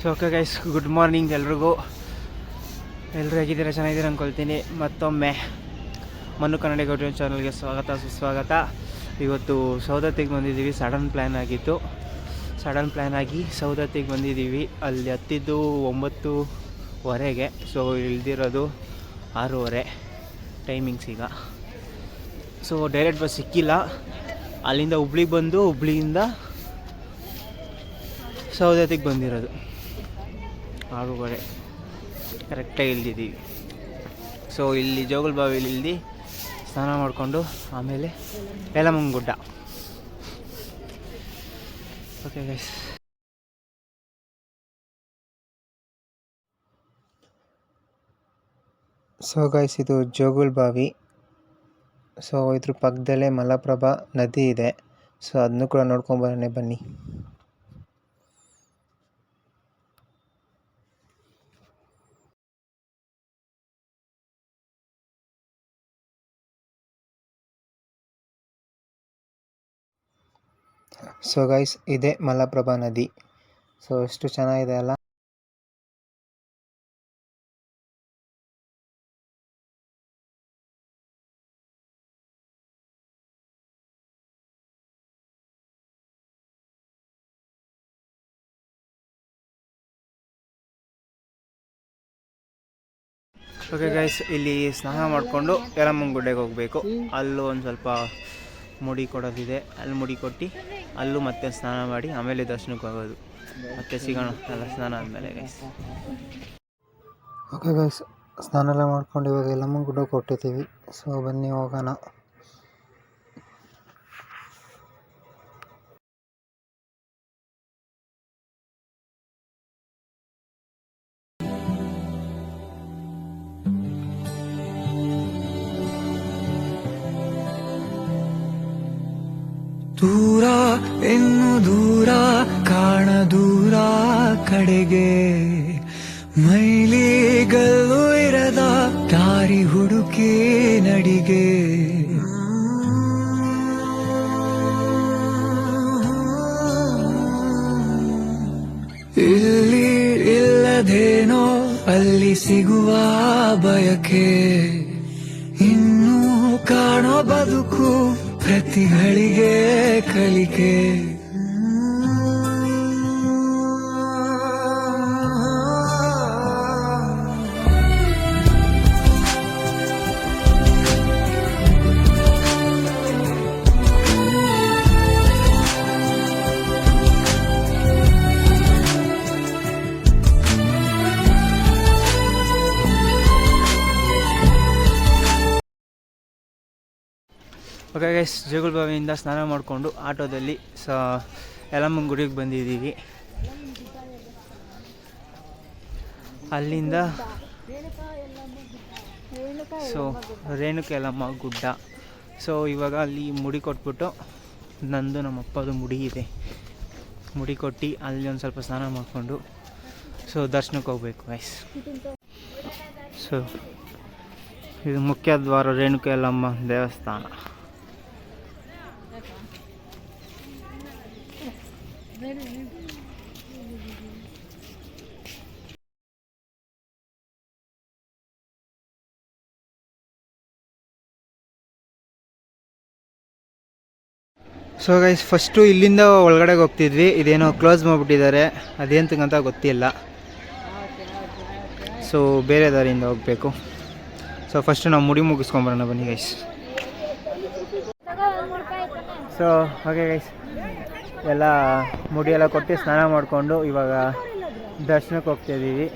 So okay guys good morning ಎಲ್ರಿಗೂ. ಎಲ್ಲರೂ ಹೇಗಿದ್ದೀರಾ? ಚೆನ್ನಾಗಿದ್ದೀರಾ ಅಂದ್ಕೊಳ್ತೀನಿ ಮತ್ತೊಮ್ಮೆ ಮನು ಕನ್ನಡ ಯೂಟ್ಯೂಬ್ ಚಾನಲ್ಗೆ ಸ್ವಾಗತ, ಸುಸ್ವಾಗತ. ಇವತ್ತು ಸೌದತ್ತಿಗೆ ಬಂದಿದ್ದೀವಿ. ಸಡನ್ ಪ್ಲ್ಯಾನ್ ಆಗಿತ್ತು. ಸಡನ್ ಪ್ಲ್ಯಾನ್ ಆಗಿ ಸೌದತ್ತಿಗೆ ಬಂದಿದ್ದೀವಿ. ಅಲ್ಲಿ ಹತ್ತಿದ್ದು ಒಂಬತ್ತುವರೆಗೆ. ಸೊ ಇಳ್ದಿರೋದು ಆರೂವರೆ ಟೈಮಿಂಗ್ಸ್ ಈಗ. ಸೊ ಡೈರೆಕ್ಟ್ ಬಸ್ ಸಿಕ್ಕಿಲ್ಲ. ಅಲ್ಲಿಂದ ಹುಬ್ಳಿಗೆ ಬಂದು ಹುಬ್ಳಿಯಿಂದ ಸೌದತ್ತಿಗೆ ಬಂದಿರೋದು. ಆರೂವರೆ ಕರೆಕ್ಟಾಗಿ ಇಲ್ದಿದ್ದೀವಿ. ಸೊ ಇಲ್ಲಿ ಜೋಗಲ್ ಬಾವಿಲಿ ಇಲ್ದಿ ಸ್ನಾನ ಮಾಡಿಕೊಂಡು ಆಮೇಲೆ ಯಲಮಂಗ್ ಗುಡ್ಡ. ಓಕೆ ಗೈಸ್ ಸೊ ಗೈಸ್ ಇದು ಜೋಗುಲ್ ಬಾವಿ. ಸೊ ಇದ್ರ ಪಕ್ಕದಲ್ಲೇ ಮಲಪ್ರಭಾ ನದಿ ಇದೆ. ಸೊ ಅದನ್ನು ಕೂಡ ನೋಡ್ಕೊಂಬರೋಣ ಬನ್ನಿ. ಸೊ ಗೈಸ್ ಇದೆ ಮಲಪ್ರಭಾ ನದಿ. ಸೊ ಎಷ್ಟು ಚೆನ್ನಾಗಿದೆ ಅಲ್ಲ? ಓಕೆ ಗೈಸ್ ಇಲ್ಲಿ ಸ್ನಾನ ಮಾಡಿಕೊಂಡು ಯಲಮ್ಮನ ಗುಡ್ಡೆಗೆ ಹೋಗಬೇಕು. ಅಲ್ಲೂ ಒಂದು ಸ್ವಲ್ಪ ಮುಡಿ ಕೊಡೋದಿದೆ. ಅಲ್ಲಿ ಮುಡಿ ಕೊಟ್ಟು ಅಲ್ಲೂ ಮತ್ತೆ ಸ್ನಾನ ಮಾಡಿ ಆಮೇಲೆ ದರ್ಶನಕ್ಕೆ ಹೋಗೋದು. ಮತ್ತೆ ಸಿಗೋಣ. ಎಲ್ಲ ಸ್ನಾನ ಆದಮೇಲೆ ಗೈಸ್ ಓಕೆ ಗೈಸ್ ಸ್ನಾನ ಎಲ್ಲ ಮಾಡ್ಕೊಂಡು ಇವಾಗ ಎಲ್ಲಮ್ಮ ಗುಡ್ಡ ಕೊಟ್ಟಿದ್ದೀವಿ. ಸೊ ಬನ್ನಿ ಹೋಗೋಣ. ದೂರ ಇನ್ನು ದೂರ, ಕಾಣ ದೂರ ಕಡೆಗೆ. ಮೈಲಿಗಲ್ಲು ಇರದ ದಾರಿ ಹುಡುಕಿ ನಡಿಗೆ. ಇಲ್ಲಿ ಇಲ್ಲದೇನೋ ಅಲ್ಲಿ ಸಿಗುವ ಬಯಕೆ. ಇನ್ನೂ ಕಾಣೋ ಬದುಕು ಪ್ರತಿಗಳಿಗೆ ಕಲಿಕೆ. ಓಕೆ ಜೋಗುಲ್ ಬಾವಿಯಿಂದ ಸ್ನಾನ ಮಾಡಿಕೊಂಡು ಆಟೋದಲ್ಲಿ ಸ ಯಲಮ್ಮನ ಗುಡಿಗೆ ಬಂದಿದ್ದೀವಿ. ಅಲ್ಲಿಂದ ಸೊ, ರೇಣುಕ ಯಲಮ್ಮ ಗುಡ್ಡ. ಸೊ, ಇವಾಗ ಅಲ್ಲಿ ಮುಡಿ ಕೊಟ್ಬಿಟ್ಟು ನಂದು ನಮ್ಮ ಅಪ್ಪದು ಮುಡಿ ಇದೆ. ಮುಡಿ ಕೊಟ್ಟು ಅಲ್ಲಿ ಒಂದು ಸ್ವಲ್ಪ ಸ್ನಾನ ಮಾಡಿಕೊಂಡು ಸೊ, ದರ್ಶನಕ್ಕೆ ಹೋಗ್ಬೇಕು ಗೈಸ್ ಸೊ, ಇದು ಮುಖ್ಯ ದ್ವಾರ ರೇಣುಕ ಯಲ್ಲಮ್ಮ ದೇವಸ್ಥಾನ. ಸೊ ಗೈಸ್ ಫಸ್ಟು ಇಲ್ಲಿಂದ ಒಳಗಡೆಗೆ ಹೋಗ್ತಿದ್ವಿ. ಇದೇನೋ ಕ್ಲೋಸ್ ಮಾಡಿಬಿಟ್ಟಿದ್ದಾರೆ. ಅದೇಂತಕ್ಕಂತ ಗೊತ್ತಿಲ್ಲ. ಸೊ ಬೇರೆ ದಾರಿಯಿಂದ ಹೋಗಬೇಕು. ಸೊ ಫಸ್ಟು ನಾವು ಮುಡಿ ಮುಗಿಸ್ಕೊಂಬರೋಣ ಬನ್ನಿ ಗೈಸ್ ಸೊ ಹಾಗೆ ಗೈಸ್ ಎಲ್ಲ ಮುಡಿಯೆಲ್ಲ ಕೊಟ್ಟು ಸ್ನಾನ ಮಾಡಿಕೊಂಡು ಇವಾಗ ದರ್ಶನಕ್ಕೆ ಹೋಗ್ತಾಯಿದ್ದೀವಿ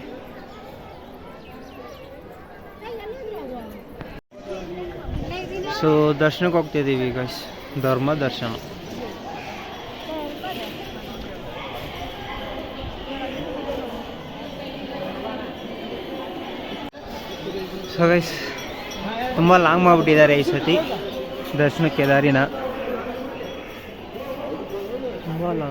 ಸೊ ದರ್ಶನಕ್ಕೆ ಹೋಗ್ತಾಯಿದ್ದೀವಿ ಗಾಯ್ಸ್ ಧರ್ಮ ದರ್ಶನ. ಸೊ ಗೈಸ್ ತುಂಬ ಲಾಂಗ್ ಮಾಡಿಬಿಟ್ಟಿದ್ದಾರೆ ಈ ಸತಿ ದರ್ಶನಕ್ಕೆ ದಾರಿನ वाला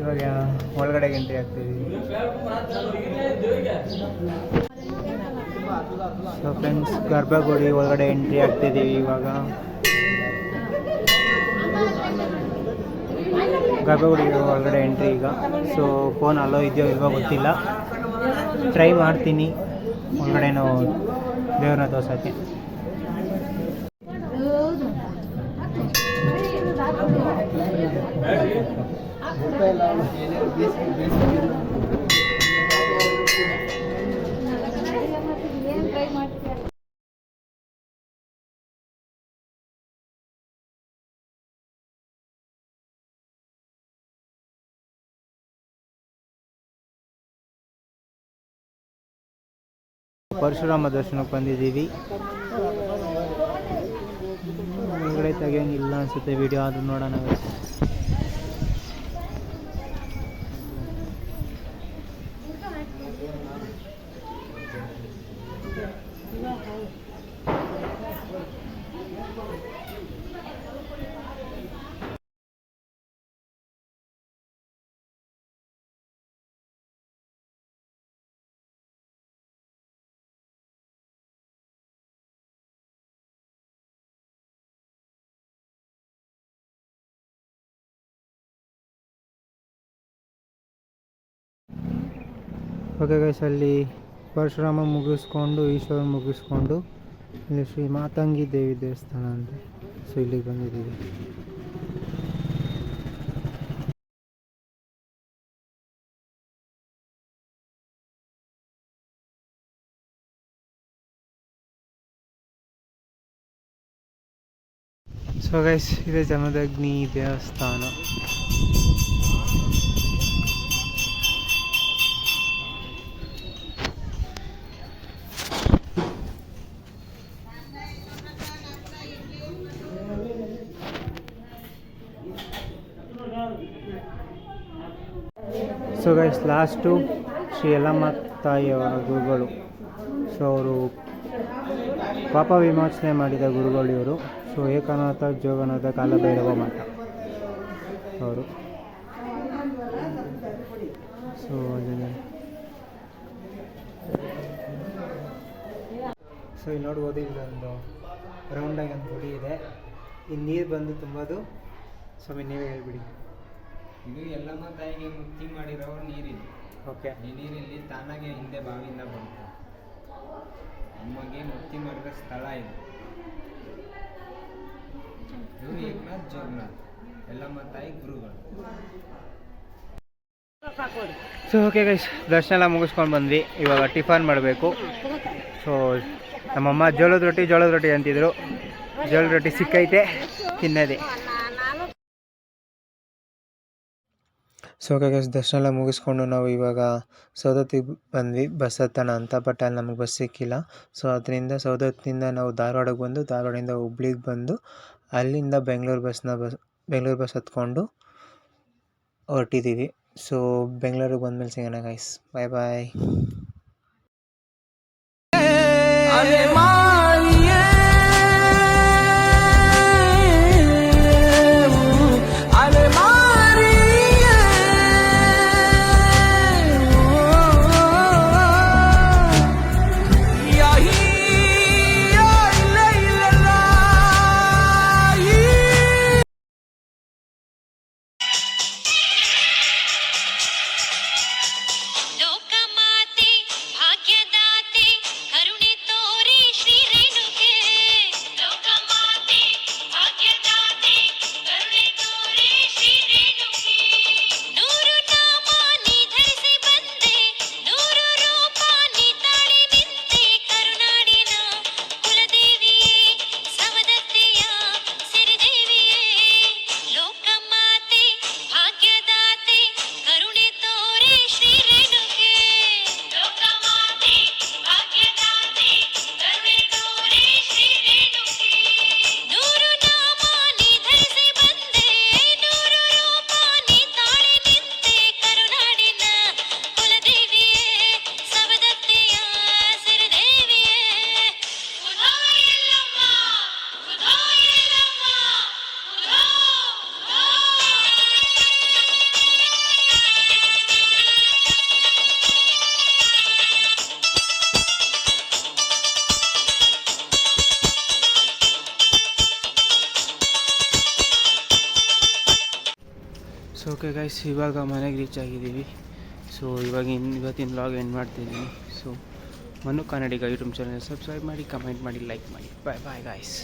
ಇವಾಗ ಒಳಗಡೆ ಗಂಟೆ ಆಗ್ತಿದ್ದೀವಿ ಸೊ ಫ್ರೆಂಡ್ಸ್ ಗರ್ಭಗುಡಿ ಒಳಗಡೆ ಎಂಟ್ರಿ ಆಗ್ತಿದ್ದೀವಿ ಇವಾಗ. ಗರ್ಭಗುಡಿ ಒಳಗಡೆ ಎಂಟ್ರಿ ಈಗ. ಸೊ ಫೋನ್ ಅಲ್ಲೋ ಇದೆಯೋ ಇಲ್ವೋ ಗೊತ್ತಿಲ್ಲ. ಟ್ರೈ ಮಾಡ್ತೀನಿ. ಒಳಗಡೆನೋ ದೇವ್ರನ್ನ ತೋರ್ಸೋಕ್ಕೆ ಪರಶುರಾಮ ದರ್ಶನಕ್ಕೆ ಬಂದಿದ್ದೀವಿ. ಒಳಗಡೆ ತೆಗಿಯೋಂಗಿಲ್ಲ ಅನಿಸುತ್ತೆ ವಿಡಿಯೋ ಆದರೂ ನೋಡೋಣ. ಓಕೆ ಗೈಸ್ ಅಲ್ಲಿ ಪರಶುರಾಮ ಮುಗಿಸ್ಕೊಂಡು ಈಶ್ವರ ಮುಗಿಸ್ಕೊಂಡು ಇಲ್ಲಿ ಶ್ರೀ ಮಾತಂಗಿ ದೇವಿ ದೇವಸ್ಥಾನ ಅಂತ. ಸೊ ಇಲ್ಲಿಗೆ ಬಂದಿದ್ದೀವಿ. ಸೊ ಗೈಸ್ ಇದೆ ಜಮದಗ್ನಿ ದೇವಸ್ಥಾನ. So guys last Shri Yellamma ತಾಯಿಯವರ ಗುರುಗಳು ಸೊ ಅವರು ಪಾಪ ವಿಮೋಚನೆ ಮಾಡಿದ ಗುರುಗಳು ಇವರು. ಸೊ ಏಕನಾಥ, ಜೋಗನಾಥ, ಕಾಲಭೈರವ ಮಠ ಅವರು. ಸೊ ಸೊ ಇಲ್ಲಿ ನೋಡ್ಬೋದು ಇಲ್ಲೊಂದು ರೌಂಡಾಗಿ ಒಂದು ಗುಡಿ ಇದೆ. ಇಲ್ಲಿ ನೀರು ಬಂದು ತುಂಬೋದು. ಸ್ವಾಮಿ, ನೀವೇ ಹೇಳ್ಬಿಡಿ. ಇದು ಎಲ್ಲಮ್ಮ ತಾಯಿಗೆ ಮುಕ್ತಿ ಮಾಡಿರೋ ನೀರಿದು ಓಕೆ. ಈ ನೀರಿಲ್ಲಿ ತಾನಾಗೆ ಹಿಂದೆ ಬಾವಿಯಿಂದ ಬಂತು ಅಮ್ಮಗೆ ಮುಕ್ತಿ ಮಾಡಿದ ಸ್ಥಳ ಇದು. ಇವರು ಏಕನಾಥ್ ಜಗನ್ನಾಥ್. ಎಲ್ಲಮ್ಮ ತಾಯಿ ಗುರುಗಳು. ಸೊ ಓಕೆ ಗೈಸ್ ದರ್ಶನ ಎಲ್ಲ ಮುಗಿಸ್ಕೊಂಡು ಬಂದ್ವಿ. ಇವಾಗ ಟಿಫನ್ ಮಾಡಬೇಕು. ಸೊ ನಮ್ಮಮ್ಮ ಜೋಳದ ರೊಟ್ಟಿ ಜೋಳದ ರೊಟ್ಟಿ ಅಂತಿದ್ರು. ಜೋಳದ ರೊಟ್ಟಿ ಸಿಕ್ಕೈತೆ ತಿನ್ನೋದೆ. ಸೊ ಗೈಸ್ ದರ್ಶನ ಎಲ್ಲ ಮುಗಿಸ್ಕೊಂಡು ನಾವು ಇವಾಗ ಸೌದತ್ತಿಗೆ ಬಂದ್ವಿ. ಬಸ್ ಹತ್ತೋಣ ಅಂತ ಬಟ್ ಅಲ್ಲಿ ನಮಗೆ ಬಸ್ ಸಿಕ್ಕಿಲ್ಲ. ಸೊ ಅದರಿಂದ ಸೌದತ್ತಿನಿಂದ ನಾವು ಧಾರವಾಡಕ್ಕೆ ಬಂದು, ಧಾರವಾಡದಿಂದ ಹುಬ್ಳಿಗೆ ಬಂದು, ಅಲ್ಲಿಂದ ಬೆಂಗಳೂರು ಬಸ್ನ ಬಸ್ ಬೆಂಗಳೂರು ಬಸ್ ಹತ್ಕೊಂಡು ಹೊರಟಿದ್ದೀವಿ. ಸೊ ಬೆಂಗಳೂರಿಗೆ ಬಂದಮೇಲೆ ಸಿಗೋಣ guys bye bye so okay guys ಇವಾಗ ಮನೆಗೆ ರೀಚ್ ಆಗಿದ್ದೀವಿ. ಸೊ ಇವಾಗ ಇನ್ನು ಇವತ್ತಿನ ಲಾಗ್ ಏನು ಮಾಡ್ತಿದ್ದೀನಿ so Manu Kannadiga YouTube channel subscribe ಮಾಡಿ ಕಮೆಂಟ್ ಮಾಡಿ ಲೈಕ್ ಮಾಡಿ. Bye bye guys